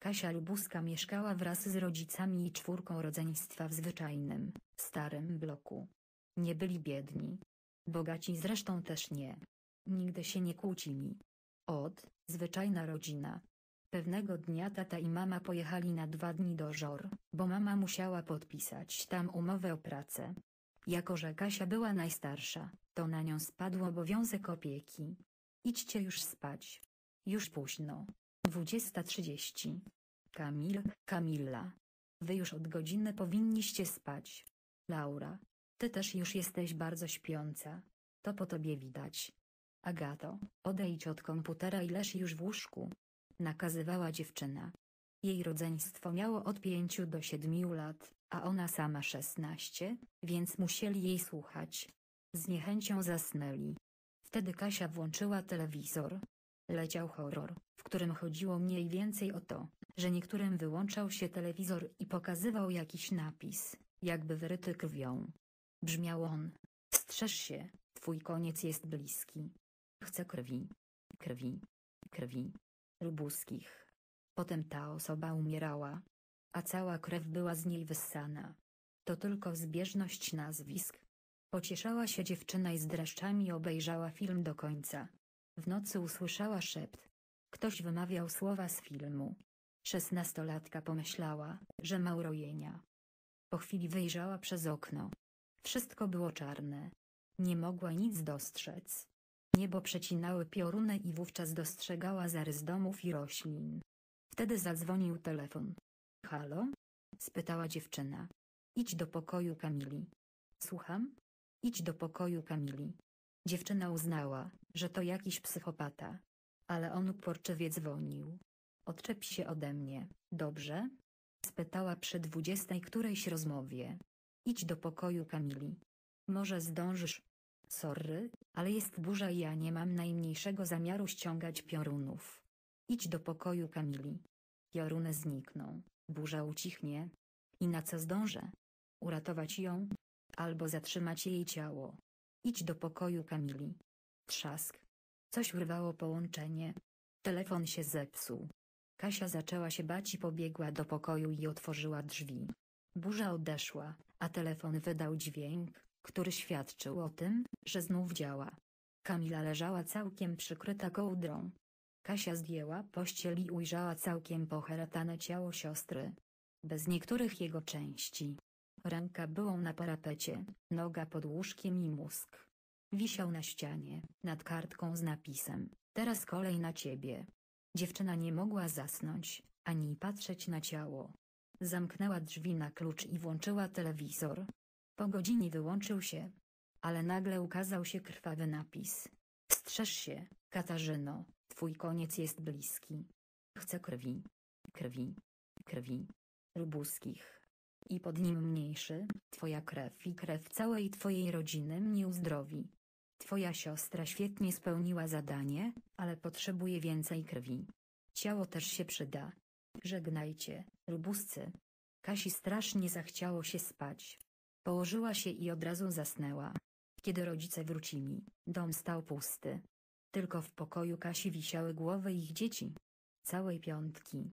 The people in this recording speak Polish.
Kasia Lubuska mieszkała wraz z rodzicami i czwórką rodzeństwa w zwyczajnym, starym bloku. Nie byli biedni. Bogaci zresztą też nie. Nigdy się nie kłócili. Od, zwyczajna rodzina. Pewnego dnia tata i mama pojechali na dwa dni do Żor, bo mama musiała podpisać tam umowę o pracę. Jako że Kasia była najstarsza, to na nią spadł obowiązek opieki. Idźcie już spać. Już późno. 20.30. Kamil, Kamilla. Wy już od godziny powinniście spać. Laura. Ty też już jesteś bardzo śpiąca. To po tobie widać. Agato, odejdź od komputera i leż już w łóżku. Nakazywała dziewczyna. Jej rodzeństwo miało od pięciu do siedmiu lat, a ona sama szesnaście, więc musieli jej słuchać. Z niechęcią zasnęli. Wtedy Kasia włączyła telewizor. Leciał horror, w którym chodziło mniej więcej o to, że niektórym wyłączał się telewizor i pokazywał jakiś napis, jakby wyryty krwią. Brzmiał on. Strzeż się, twój koniec jest bliski. Chcę krwi. Krwi. Krwi. Lubuskich. Potem ta osoba umierała. A cała krew była z niej wyssana. To tylko zbieżność nazwisk. Pocieszała się dziewczyna i z dreszczami obejrzała film do końca. W nocy usłyszała szept. Ktoś wymawiał słowa z filmu. Szesnastolatka pomyślała, że ma urojenia. Po chwili wyjrzała przez okno. Wszystko było czarne. Nie mogła nic dostrzec. Niebo przecinały pioruny i wówczas dostrzegała zarys domów i roślin. Wtedy zadzwonił telefon. Halo? spytała dziewczyna. Idź do pokoju Kamili. Słucham? Idź do pokoju Kamili. Dziewczyna uznała, że to jakiś psychopata. Ale on uporczywie dzwonił. Odczep się ode mnie, dobrze? spytała przy dwudziestej którejś rozmowie. Idź do pokoju Kamili. Może zdążysz? Sorry, ale jest burza i ja nie mam najmniejszego zamiaru ściągać piorunów. Idź do pokoju Kamili. Pioruny znikną, burza ucichnie. I na co zdążę? Uratować ją? Albo zatrzymać jej ciało. Idź do pokoju Kamili. Trzask. Coś urwało połączenie. Telefon się zepsuł. Kasia zaczęła się bać i pobiegła do pokoju i otworzyła drzwi. Burza odeszła, a telefon wydał dźwięk, który świadczył o tym, że znów działa. Kamila leżała całkiem przykryta kołdrą. Kasia zdjęła pościel i ujrzała całkiem poheratane ciało siostry. Bez niektórych jego części. Ręka była na parapecie, noga pod łóżkiem i mózg. Wisiał na ścianie, nad kartką z napisem, teraz kolej na ciebie. Dziewczyna nie mogła zasnąć, ani patrzeć na ciało. Zamknęła drzwi na klucz i włączyła telewizor. Po godzinie wyłączył się. Ale nagle ukazał się krwawy napis. Strzeż się, Katarzyno, twój koniec jest bliski. Chcę krwi. Krwi. Krwi. Lubuskich. I pod nim mniejszy, twoja krew i krew całej twojej rodziny mnie uzdrowi. Twoja siostra świetnie spełniła zadanie, ale potrzebuje więcej krwi. Ciało też się przyda. Żegnajcie, lubuscy. Kasi strasznie zachciało się spać. Położyła się i od razu zasnęła. Kiedy rodzice wrócili, dom stał pusty. Tylko w pokoju Kasi wisiały głowy ich dzieci. Całej piątki.